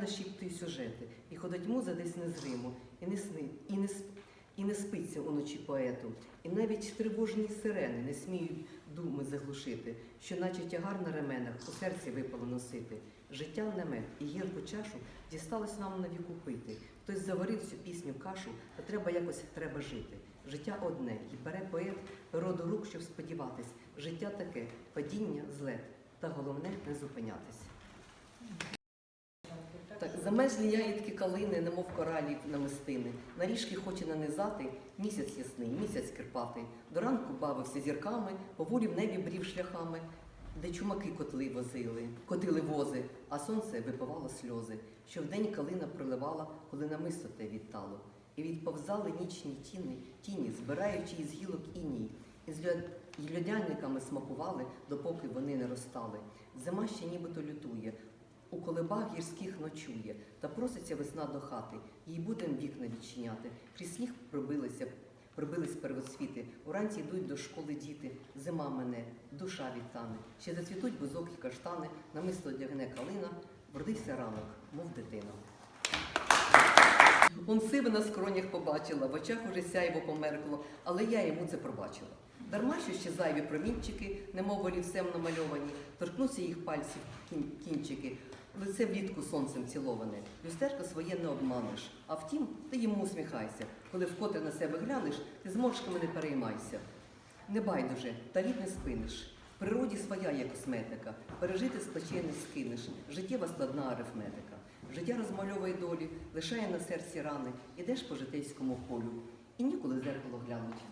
нашіптує сюжети, і ходить муза десь незримо, і не сни, і не сп- і не спиться уночі поету, і навіть тривожні сирени не сміють думи заглушити, що наче тягар на ременах у серці випало носити. Життя намет і гірку чашу дісталось нам на віку пити. Хтось заварив цю пісню кашу, та треба якось треба жити. Життя одне, і бере поет перо до рук, щоб сподіватись. Життя таке, падіння, злет, та головне не зупинятись. Так, замежні ягідки калини, немов коралів намистини. На ріжки хоче нанизати місяць ясний, місяць кирпатий. До ранку бавився зірками, поволі в небі брів шляхами, де чумаки котли возили, котили вози, а сонце випивало сльози, що вдень калина проливала, коли намисто те відтало. І відповзали нічні тіни, тіні, збираючи із гілок іній, з льодяниками смакували, допоки вони не розстали. Зима ще нібито лютує, у колибах гірських ночує, та проситься весна до хати, їй будем вікна відчиняти. Крізь сніг пробилися, пробились первосвіти. Уранці йдуть до школи діти, зима мене, душа відтане. Ще зацвітуть бузок і каштани, намисто одягне калина, вродився ранок, мов дитина. Он сиве на скронях побачила, в очах уже сяйво померкло, але я йому це пробачила. Дарма, що ще зайві промінчики, немов олівцем намальовані, торкнуться їх пальців кін- кінчики, лице влітку сонцем ціловане. Люстерко своє не обманеш. А втім, ти йому усміхайся. Коли вкотре на себе глянеш, ти зморшками не переймайся. Не байдуже, та лід не спиниш. В природі своя є косметика, пережити з не скинеш, життєва складна арифметика. Життя розмальовує долі, лишає на серці рани, ідеш по житейському полю, і ніколи зеркало глянуть.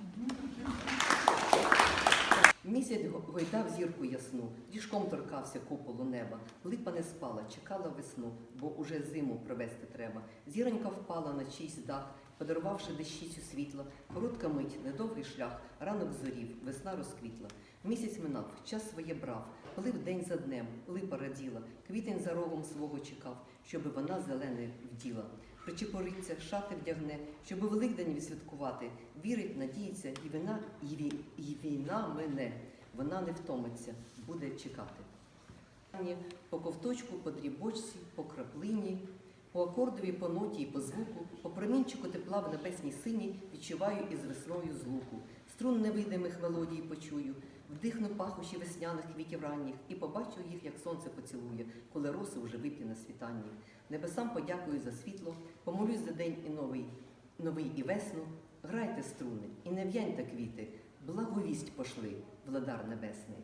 Місяць гойдав зірку ясну, діжком торкався куполу неба. Липа не спала, чекала весну, бо уже зиму провести треба. Зіронька впала на чийсь дах, подарувавши дещицю світла. Коротка мить, недовгий шлях, ранок зорів, весна розквітла. Місяць минав, час своє брав, плив день за днем, липа раділа, квітень за рогом свого чекав, щоби вона зелене вділа. Причепориться, шати вдягне, щоби Великдень відсвяткувати. Вірить, надіється, і вина, і, ві- і війна мене. Вона не втомиться, буде чекати. По ковточку, по дрібочці, по краплині, по акордові, по ноті і по звуку, по промінчику тепла в небесній сині відчуваю із весною злуку. Струн невидимих мелодій почую, вдихну пахощі весняних квітів ранніх і побачу їх, як сонце поцілує, коли роси вже вип'є на світанні. Небесам подякую за світло, помолюсь за день і новий, новий і весну. Грайте струни і не в'яньте квіти, благовість пошли, владар небесний.